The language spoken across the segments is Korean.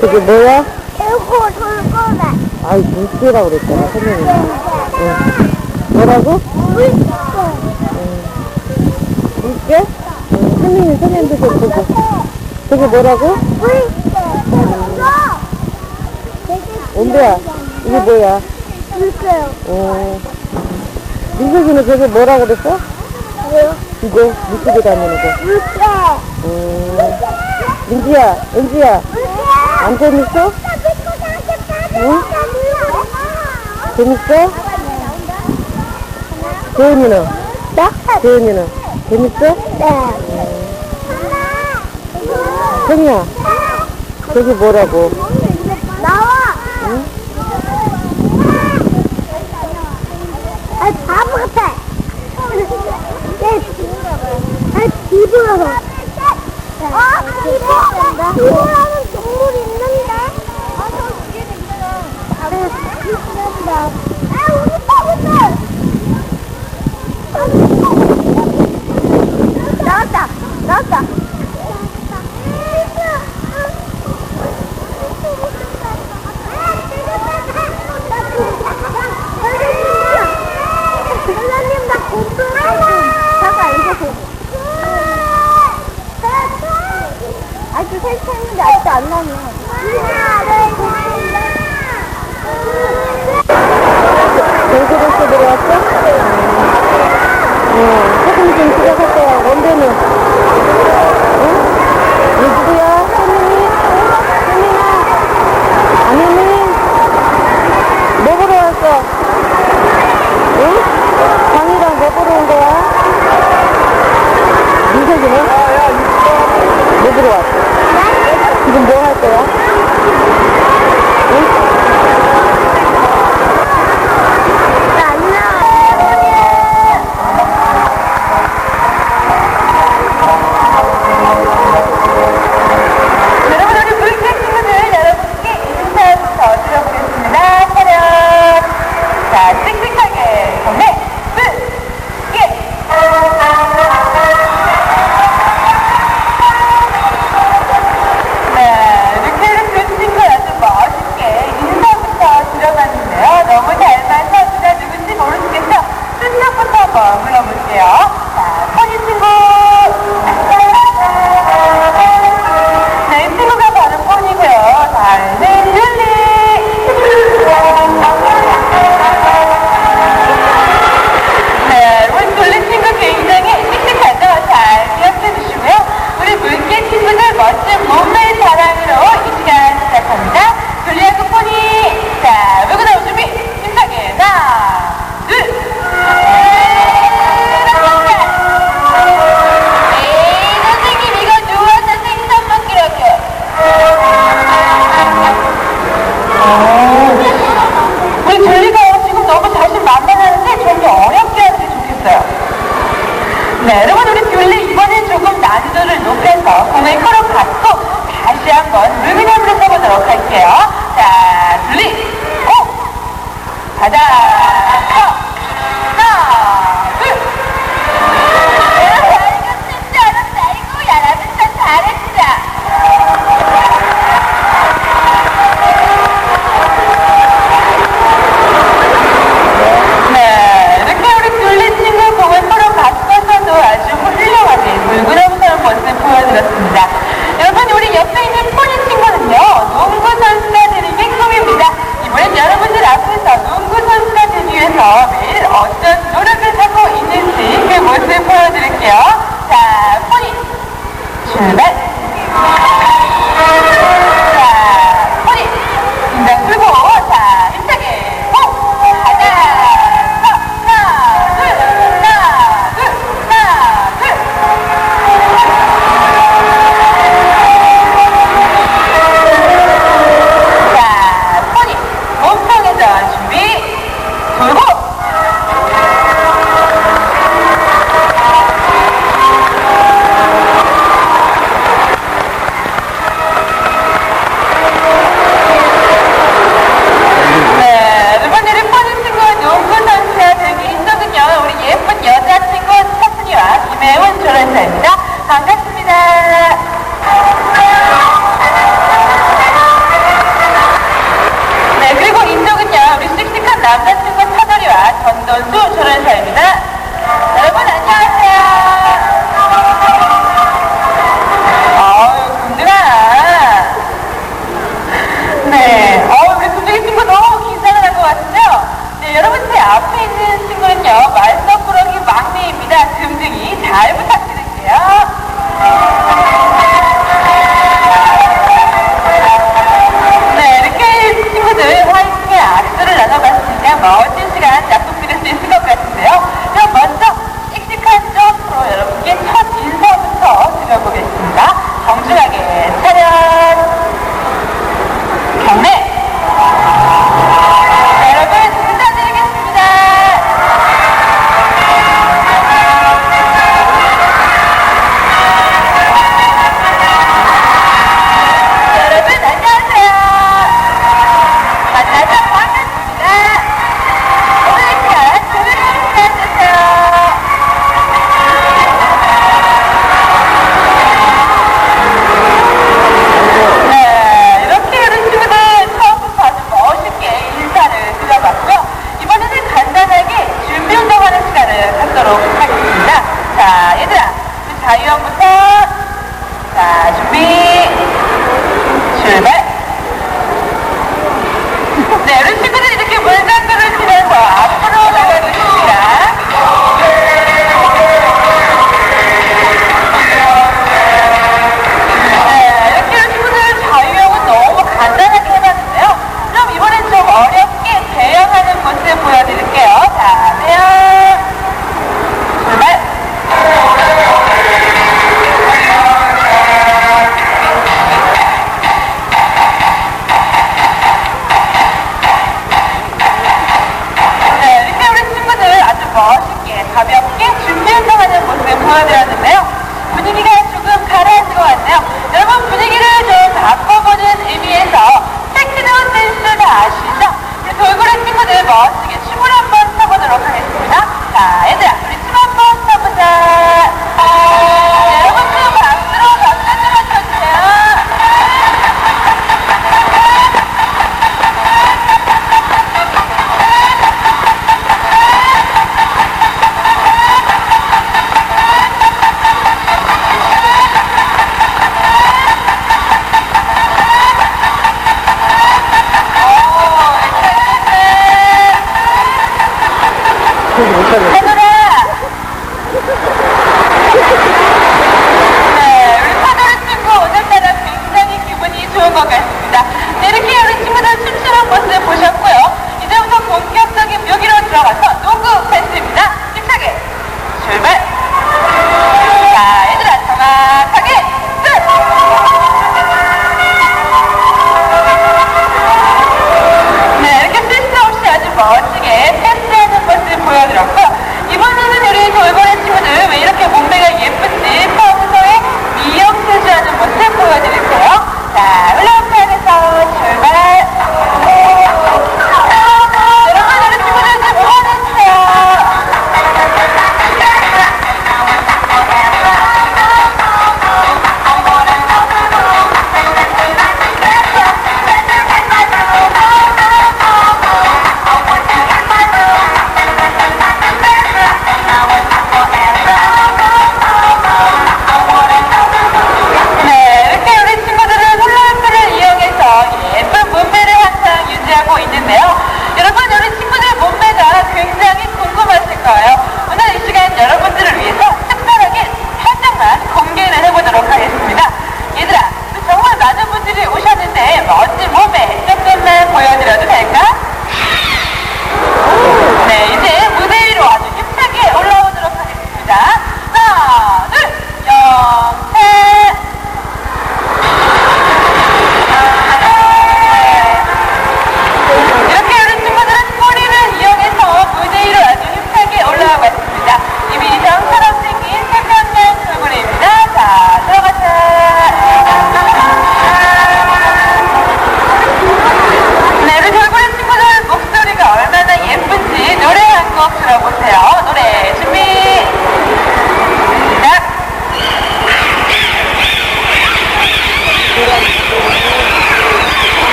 그게 뭐야? 이거 돌고래. 아이, 물개라고 그랬잖아, 선생님. 응. 뭐라고? 물개. 응. 물개? 응. 선생님, 선생님도 좀 보고. 그게 뭐라고? 물개. 온도야, 이게 뭐야? 물개요. 어. 민석이는 그게 뭐라고 그랬어? 뭐요? 이거, 물속에 다니는 거. 물개. 어. 은지야, 은지야. 안 재밌어? 응? 재밌어? 재은이는? 나? 재은이는? 재밌어? 네. 소녀, 저기 뭐라고? 나와! 응? 아, 바보 같아! 아, 기부! 아, 기부! 기부! 나왔다. 아직 설치했는데 아직도 안 나오네.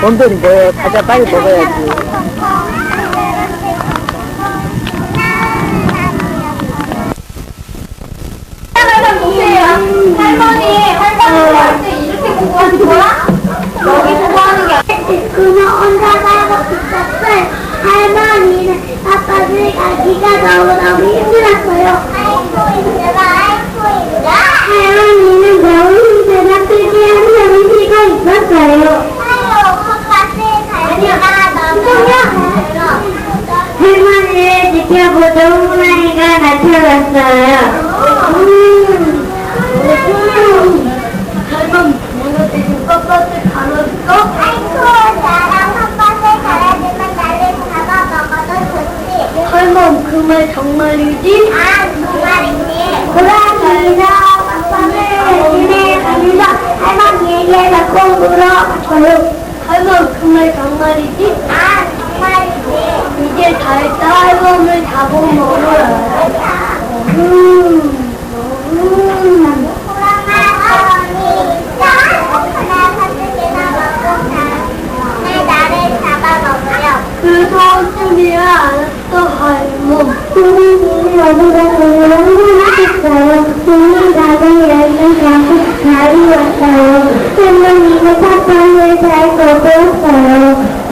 뭔 돈이 뭐예요? 과자 빨리 먹어야지. 정말이지? 아, 정말이지. 고양이가 아빠를 집에 가면서 할머니에게 자꾸 물어봤어요. 할머니, 정말 정말이지? 아, 정말이지. 이제 다 했다. 할머니 잡은 먹어요. 그래서 준비를 안 했어, 할머니. 선생님이 어디가 공연을 하셨어요. 공연 가게 열심히 하고 자리 왔어요. 할머니가 팝콘을 잘 먹었어요.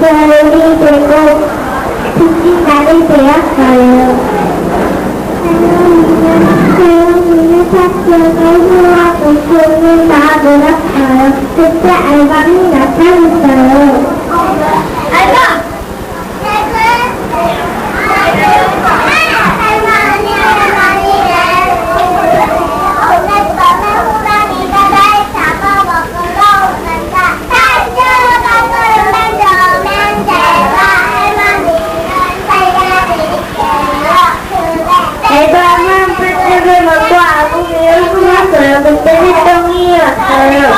겨울이 되고 빛이 날이 되었어요. 할머니는 팝콘을 후하고 공을 다 먹었어요. 그때 알밤이 나타났어요. 알밤! มามันไม่ต้องเงียบค่ะ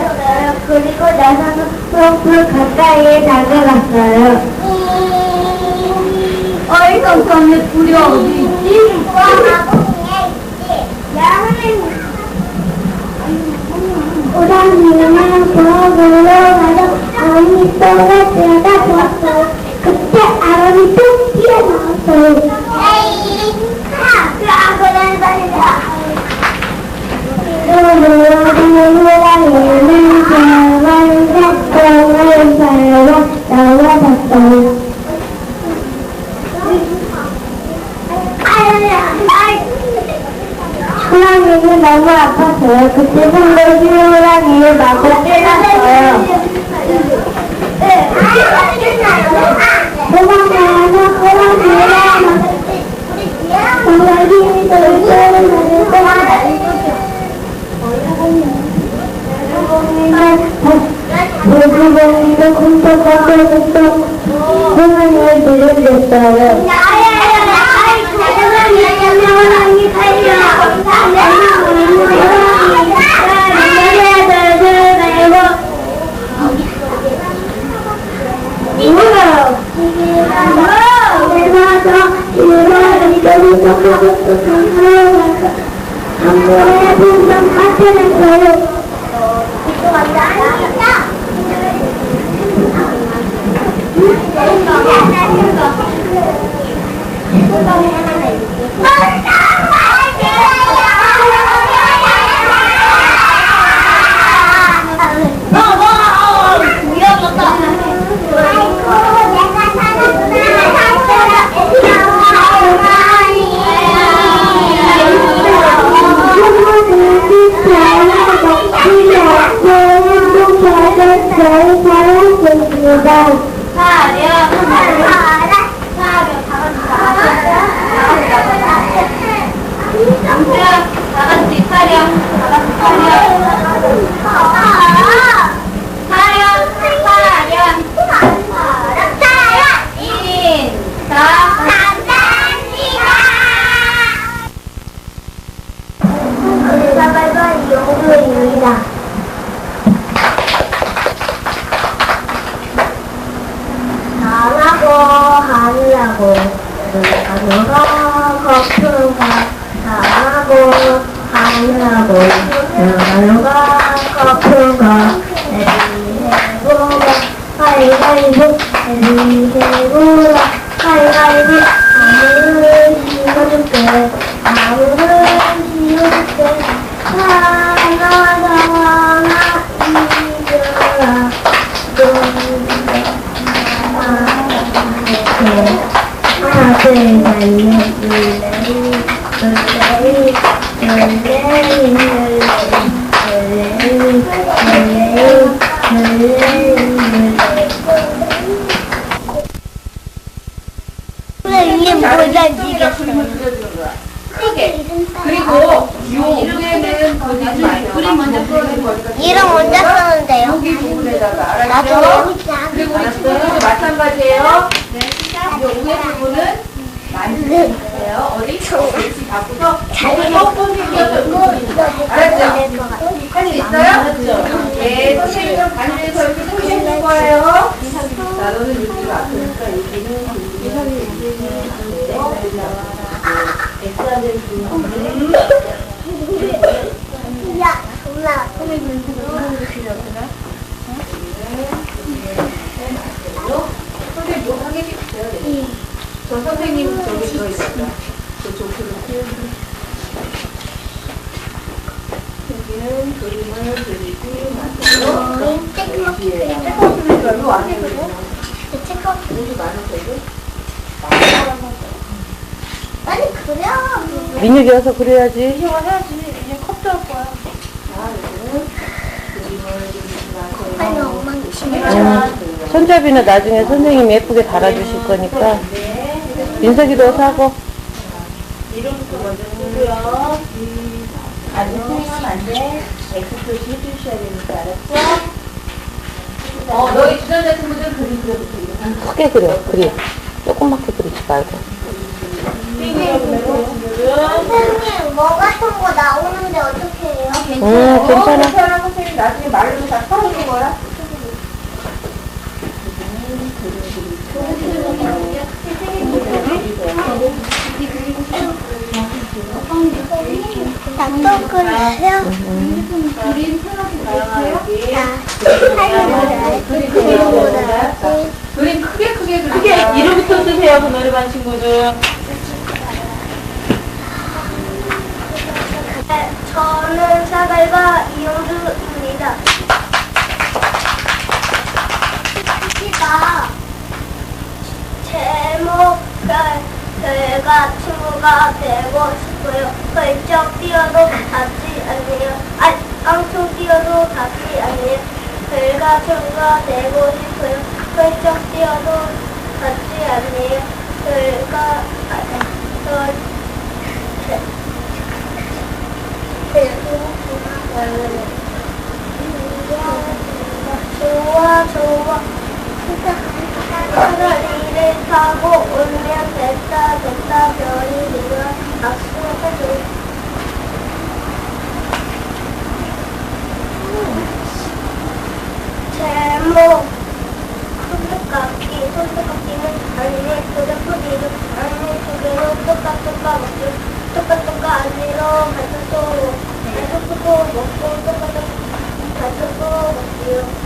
그리고 나서는 프로풀 가까이에 다가갔어요. 어이, 깜깜해. 둘이 어디 있지? 호랑이는 거울로 가서 아니 똥을 들여다 보았어요. 그때 아람이 뚝 튀어나왔어요. 어요. 그때 성덕이 호랑이를 마구 때렸어요. 도망가서 호랑이를 성덕이 물구멍이를 쿵떡하고 쿵떡 호랑이를 들여댔어요. なと言われ人々かぶと考えなく半分や分分勝てなく Oh, no! 하려고 단 그림 먼저 그리는 거니까 이름 먼저 쓰는데요. 여기 부분에다가 알았죠? 나도 그리고 알았어요. 마찬가지예요. 이 위에 부분은 만지면 돼요. 어디? 글씨 바꾸서 자리 뻑뻑이 알았죠? 할수 있어요? 네, 선생님은 반대에서 이렇게 쓰시는 거예요. 자, 너는 여기가 아프니까 여기는 야, 엄마. 선생님 뭐 하게 해주세요. 네. 저 선생님 저기 저 있어요. 저쪽 그림. 여기는 그림을 그리고 나서 여기에 별로 안 해도 여기 많은 거고 빨리 그려. 민혁이 와서 그래야지. 자, 여기는 그림을 그리고 나서 음, 손잡이는 나중에 선생님이 예쁘게 달아주실 거니까. 민석이도 사고. 이름부터 먼저 쓰고요. 아직 생각하면 안 돼. X 표시 해주셔야 되니까, 알았죠? 어, 너희 주전자 친구들 그림 그려보세요. 크게 그려, 그림. 조그맣게 그리지 말고. 선생님, 뭐 같은 거 나오는데 어떻게 해요? 음, 괜찮아. 괜찮아, 선생님. 나중에 말로 다 풀어준 거야. 나또 그려요? 그림 크게 크게 그리고 크게 이름부터 쓰세요, 그 노래반 친구들. 네, 저는 사갈바 이영주입니다. 시가 제목을 제가 친구가 되고 싶어요. 펄쩍 뛰어도 닿지 않네요. 아, 깡총 뛰어도 닿지 않네요. 별과 친구가 되고 싶어요. 펄쩍 뛰어도 닿지 않네요. 별과 아, 저, 좋아 좋아 타고 됐다 별이 되면 박수해줘 제목 손톱깎이 손톱깎이는 아니네 도자꾸리도 아니네 두개로 똑같똑같 먹고 똑같똑같 아니로 발톱도 발톱도 먹고 똑같똑같 발톱도 먹고요